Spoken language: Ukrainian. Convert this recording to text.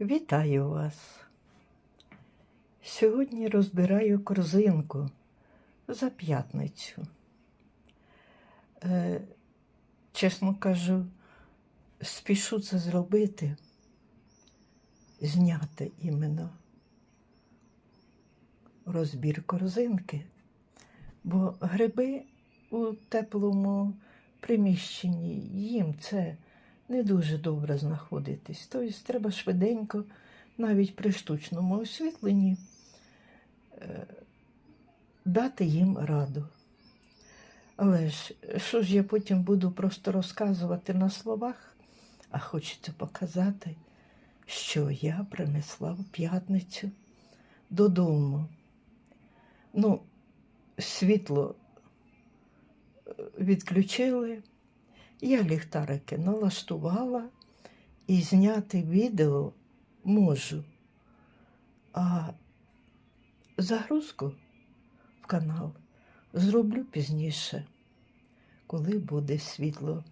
Вітаю вас. Сьогодні розбираю корзинку за п'ятницю. Е, чесно кажу, спішу це зробити, зняти іменно розбір корзинки, бо гриби у теплому приміщенні їм це не дуже добре знаходитись. Тобто треба швиденько, навіть при штучному освітленні, е, дати їм раду. Але ж що ж я потім буду просто розказувати на словах, а хочеться показати, що я принесла в п'ятницю додому. Ну, світло е, відключили. Я ліхтарики налаштувала і зняти відео можу. А загрузку в канал зроблю пізніше, коли буде світло.